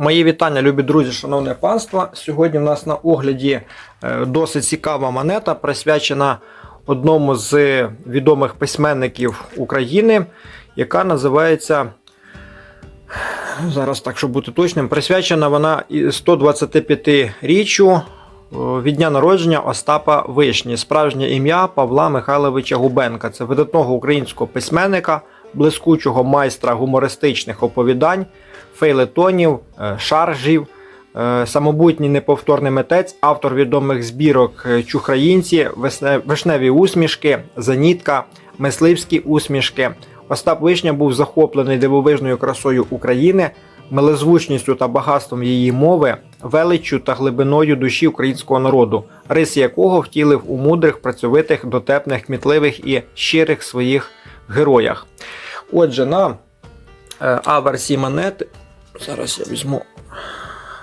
Мої вітання, любі друзі, шановне панство. Сьогодні в нас на огляді е, досить цікава монета, присвячена одному з відомих письменників України, яка називається. Зараз так, щоб бути точним, присвячена вона 125-річчю е, від дня народження Остапа Вишні, справжнє ім'я Павла Михайловича Губенка. Це видатного українського письменника, блискучого майстра гумористичних оповідань, фейлетонів, е, шаржів, е, самобутній неповторний митець, автор відомих збірок е, Чухраїнці, Вишневі усмішки, Занітка, Мисливські усмішки. Остап Вишня був захоплений дивовижною красою України, милозвучністю та багатством її мови, величчю та глибиною душі українського народу, риси якого втілив у мудрих, працьовитих, дотепних, кмітливих і щирих своїх героях. Отже, на е, аверсі монети. Зараз я візьму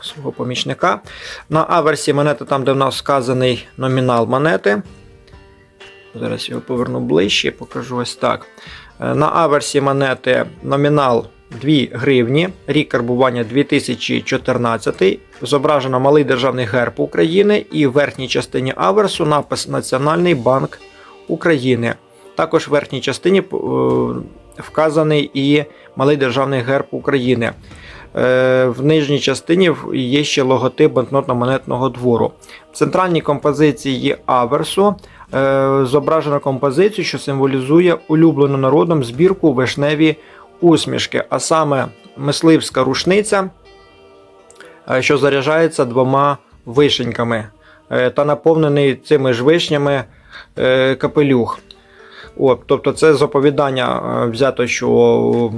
свого помічника. На аверсі монети, там, де в нас вказаний номінал монети. Зараз його поверну ближче, покажу ось так. Е, На аверсі монети номінал 2 гривні, рік карбування 2014. Зображено малий державний герб України і в верхній частині аверсу напис Національний банк України. Також в верхній частині е, вказаний і малий державний герб України. Е, В нижній частині є ще логотип банкнотно-монетного двору. В центральній композиції аверсу е, зображено композицію, що символізує улюблену народом збірку вишневі усмішки, а саме мисливська рушниця, що заряджається двома вишеньками та наповнений цими ж вишнями капелюх. От, тобто це з оповідання е, взято, що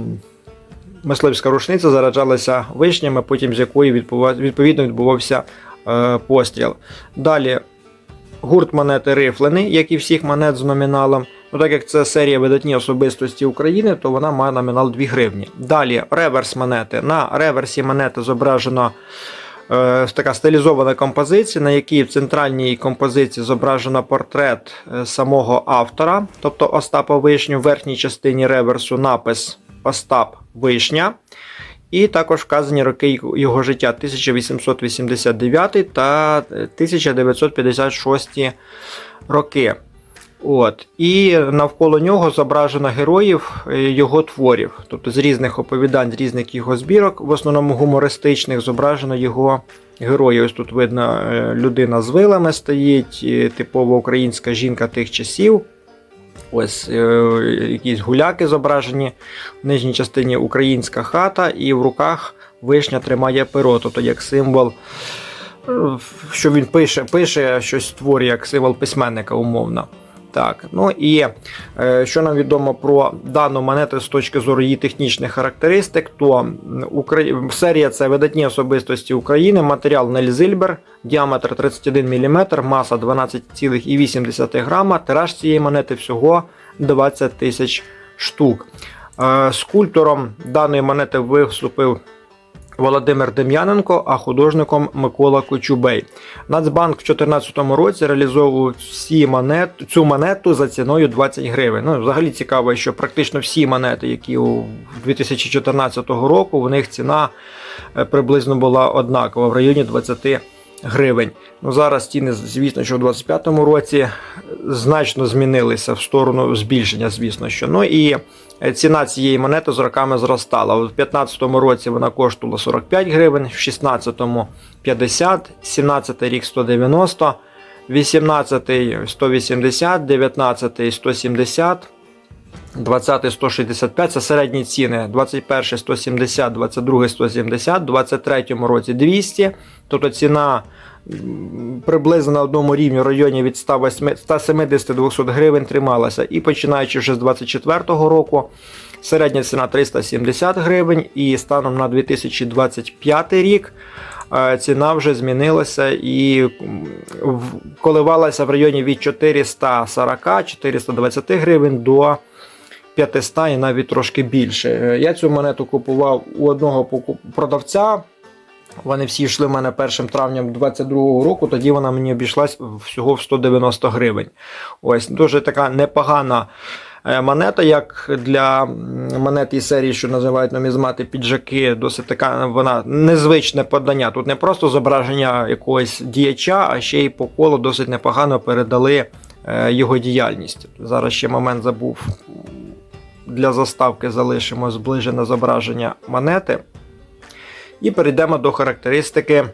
мисливська рушниця зараджалася вишнями, потім з якої відповідно відбувався е, постріл. Далі гурт монети рифлений, як і всіх монет з номіналом. Ну, так як це серія видатні особистості України, то вона має номінал 2 гривні. Далі реверс монети. На реверсі монети зображено така стилізована композиція, на якій в центральній композиції зображено портрет е, самого автора, тобто Остапа Вишню, в верхній частині реверсу напис Остап Вишня. І також вказані роки його життя 1889 та 1956 роки. От. І навколо нього зображено героїв е, його творів, тобто з різних оповідань, з різних його збірок, в основному гумористичних, зображено його герої. Ось тут видно, е, людина з вилами стоїть, е, типова українська жінка тих часів. Ось якісь гуляки зображені в нижній частині українська хата, і в руках вишня тримає перо, тобто як символ, що він пише, пише щось створює як символ письменника, умовно. Так, ну і е, що нам відомо про дану монету з точки зору її технічних характеристик, то серія це видатні особистості України, матеріал Нельзильбер, діаметр 31 мм, маса 12,8 грама, тираж цієї монети всього 20 тисяч штук. Е, скульптором даної монети виступив Володимир Дем'яненко, а художником Микола Кочубей. Нацбанк в 2014 році реалізовував всі монет, цю монету за ціною 20 гривень. Ну, взагалі цікаво, що практично всі монети, які у 2014 року, у них ціна е, приблизно була однакова в районі 20 гривень. Ну, зараз ціни, звісно, що у 2025 році значно змінилися в сторону збільшення, звісно що. Ну і е, ціна цієї монети з роками зростала. У 2015 році вона коштувала 45 гривень, в 2016 50, 17 рік 190, 18 180, 19 170. 20 165 це середні ціни, 21 170, 22 170, 23 році 200. Тобто ціна приблизно на одному рівні в районі від 170-200 гривень трималася. І починаючи вже з 24 року, середня ціна 370 гривень, і станом на 2025 рік. е, Ціна вже змінилася і коливалася в районі від 440-420 гривень до 500 і навіть трошки більше. Е, Я цю монету купував у одного продавця. Вони всі йшли в мене 1 травня 22 року, тоді вона мені обійшлась всього в 190 гривень. Ось дуже така непогана Е, Монета, як для монет із серії, що називають нумізмати піджаки, досить така вона незвичне подання. Тут не просто зображення якогось діяча, а ще й по колу досить непогано передали е, його діяльність. Зараз ще момент забув. Для заставки залишимо зближене зображення монети. І перейдемо до характеристики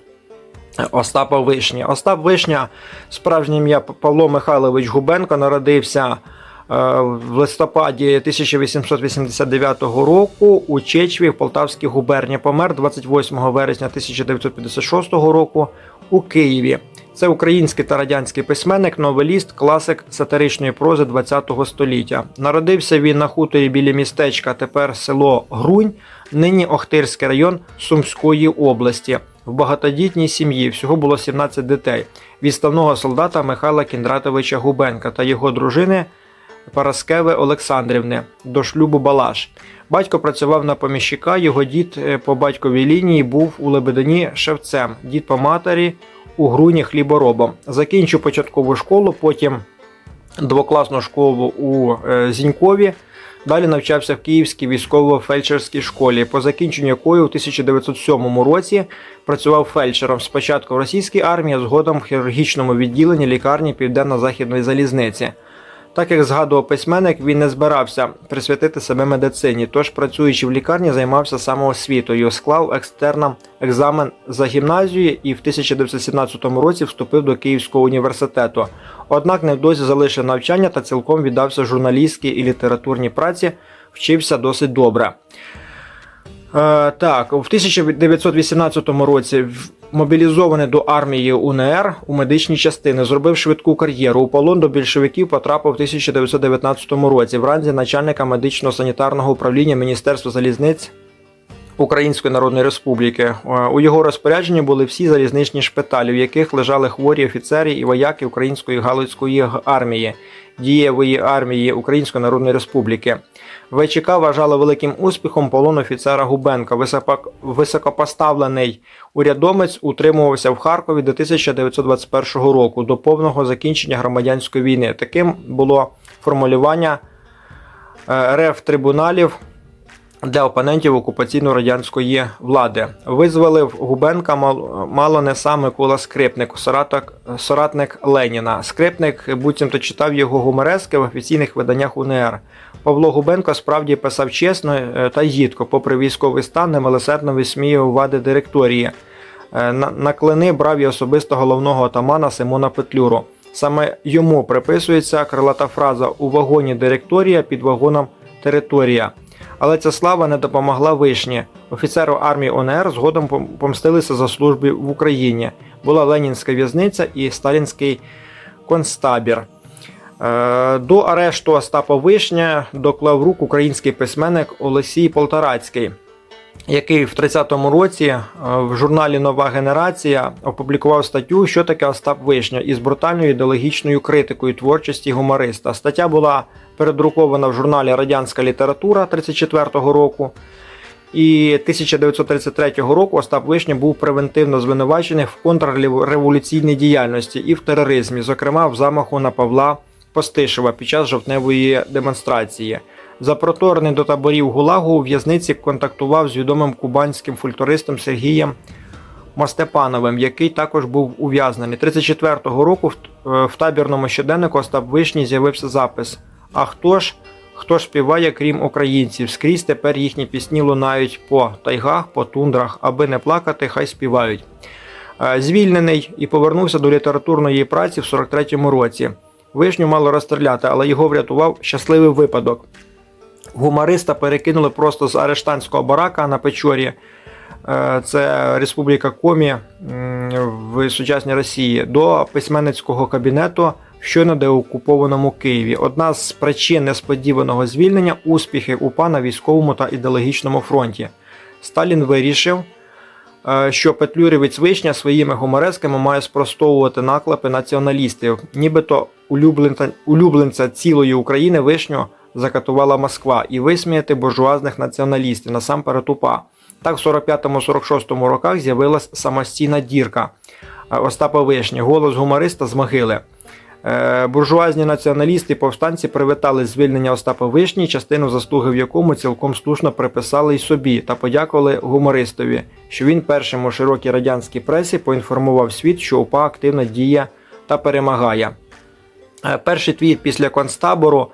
Остапа Вишні. Остап Вишня, справжнє ім'я Павло Михайлович Губенко, народився е, в листопаді 1889 року у Чечві в Полтавській губернії. Помер 28 вересня 1956 року у Києві. Це український та радянський письменник, новеліст, класик сатиричної прози ХХ століття. Народився він на хуторі біля містечка, тепер село Грунь, нині Охтирський район Сумської області. В багатодітній сім'ї всього було 17 дітей. Відставного солдата Михайла Кіндратовича Губенка та його дружини Параскеви Олександрівни до шлюбу Балаш. Батько працював на поміщика, його дід е, по батьковій лінії був у Лебедині шевцем, дід по матері у груні хліборобом. Закінчив початкову школу, потім двокласну школу у е, Зінькові. Далі навчався в Київській військово-фельдшерській школі, по закінченню якої у 1907 році працював фельдшером спочатку в російській армії, а згодом в хірургічному відділенні лікарні Південно-Західної залізниці. Так як згадував письменник, він не збирався присвятити себе медицині, тож, працюючи в лікарні, займався самоосвітою, склав екстерном екзамен за гімназію і в 1917 році вступив до Київського університету. Однак невдовзі залишив навчання та цілком віддався журналістській і літературній праці, вчився досить добре. Е, так, в 1918 році мобілізований до армії УНР у медичній частини, зробив швидку кар'єру. У полон до більшовиків потрапив у 1919 році в ранзі начальника медично-санітарного управління Міністерства залізниць Української Народної Республіки. Е, У його розпорядженні були всі залізничні шпиталі, в яких лежали хворі офіцери і вояки Української Галицької армії, дієвої армії Української Народної Республіки. ВЧК вважали великим успіхом полон офіцера Губенка. Високопоставлений урядомець утримувався в Харкові до 1921 року, до повного закінчення громадянської війни. Таким було формулювання е, РФ трибуналів для опонентів окупаційно-радянської влади. Визволив Губенка мало не сам Микола Скрипник, соратник Леніна. Скрипник буцімто читав його гуморески в офіційних виданнях УНР. Павло Губенко справді писав чесно е, та їдко, попри військовий стан, немилосердно висміював вади директорії. Е, На, клини брав і особисто головного отамана Симона Петлюру. Саме йому приписується крилата фраза у вагоні директорія під вагоном територія. Але ця слава не допомогла вишні. Офіцеру армії ОНР згодом помстилися за служби в Україні. Була Ленінська в'язниця і Сталінський концтабір. Е, До арешту Остапа Вишня доклав рук український письменник Олексій Полторацький, який в 30-му році е, в журналі Нова генерація опублікував статтю, що таке Остап Вишня із брутальною ідеологічною критикою творчості гумориста. Стаття була передрукована в журналі Радянська література 34-го року. І 1933 року Остап Вишня був превентивно звинувачений в контрреволюційній діяльності і в тероризмі, зокрема в замаху на Павла Постишева під час жовтневої демонстрації. Запроторений до таборів Гулагу у в'язниці контактував з відомим кубанським фольклористом Сергієм Мостепановим, який також був ув'язнений. 34-го року в, е, табірному щоденнику Остап Вишні з'явився запис: А хто ж? Хто ж співає, крім українців? Скрізь тепер їхні пісні лунають по тайгах, по тундрах, аби не плакати, хай співають. Е, Звільнений і повернувся до літературної праці в 43-му році. Вишню мало розстріляти, але його врятував щасливий випадок. Гумориста перекинули просто з арештанського барака на Печорі. Е, Це Республіка Комі в сучасній Росії до письменницького кабінету в щойно деокупованому Києві. Одна з причин несподіваного звільнення успіхи УПА на військовому та ідеологічному фронті. Сталін вирішив, е, що Петлюрівець Вишня своїми гуморесками має спростовувати наклепи націоналістів. Нібито улюбленця, улюбленця цілої України Вишню закатувала Москва і висміяти буржуазних націоналістів, насамперед УПА. Так, в 45-46 роках з'явилась самостійна дірка е, Остапа Вишні, голос гумориста з могили. Е, Буржуазні націоналісти і повстанці привітали звільнення Остапа Вишні, частину заслуги в якому цілком слушно приписали й собі та подякували гумористові, що він першим у широкій радянській пресі поінформував світ, що УПА активно діє та перемагає. Е, Перший твіт після концтабору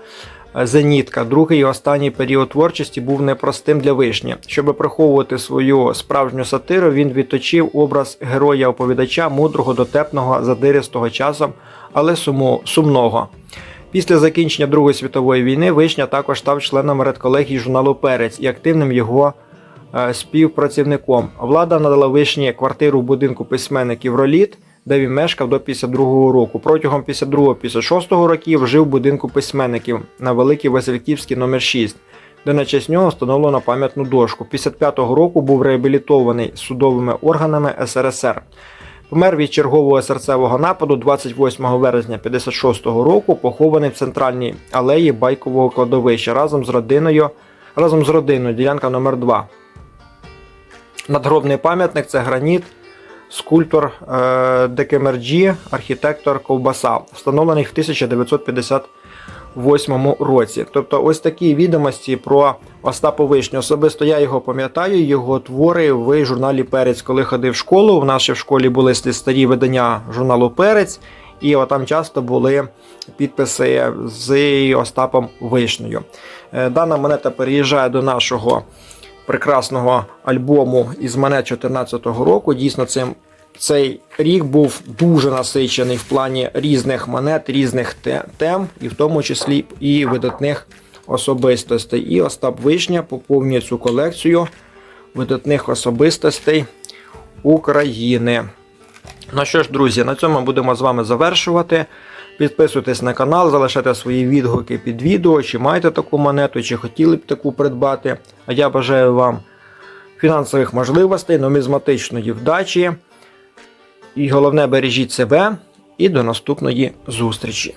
Зенітка, другий і останній період творчості був непростим для вишні. Щоб приховувати свою справжню сатиру, він відточив образ героя-оповідача, мудрого, дотепного, задиристого часом, але сумного. Після закінчення Другої світової війни Вишня також став членом редколегії журналу Перець і активним його е, співпрацівником. Влада надала вишні квартиру в будинку письменників Роліт, де він мешкав до 52-го року. Протягом 52-56 років жив в будинку письменників на Великій Васильківській номер 6 де на честь нього встановлено пам'ятну дошку. 55-го року був реабілітований судовими органами СРСР. Помер від чергового серцевого нападу 28 березня 56-го року, похований в центральній алеї байкового кладовища разом з родиною, разом з родиною, ділянка номер 2 Надгробний пам'ятник це граніт, скульптор е, Декемерджі, архітектор Ковбаса, встановлений в 1958 році. Тобто, ось такі відомості про Остапа Вишню. Особисто я його пам'ятаю, його твори в журналі Перець, коли ходив в школу. В нас ще в школі були старі видання журналу Перець, і там часто були підписи з Остапом Вишнею. Е, Дана монета переїжджає до нашого прекрасного альбому із мене 2014 року. Дійсно, цим цей рік був дуже насичений в плані різних монет, різних тем, і в тому числі і видатних особистостей. І Остап Вишня поповнює цю колекцію видатних особистостей України. Ну що ж, друзі, на цьому будемо з вами завершувати. Підписуйтесь на канал, залишайте свої відгуки під відео, чи маєте таку монету, чи хотіли б таку придбати. А я бажаю вам фінансових можливостей, нумізматичної вдачі. І головне, бережіть себе і до наступної зустрічі.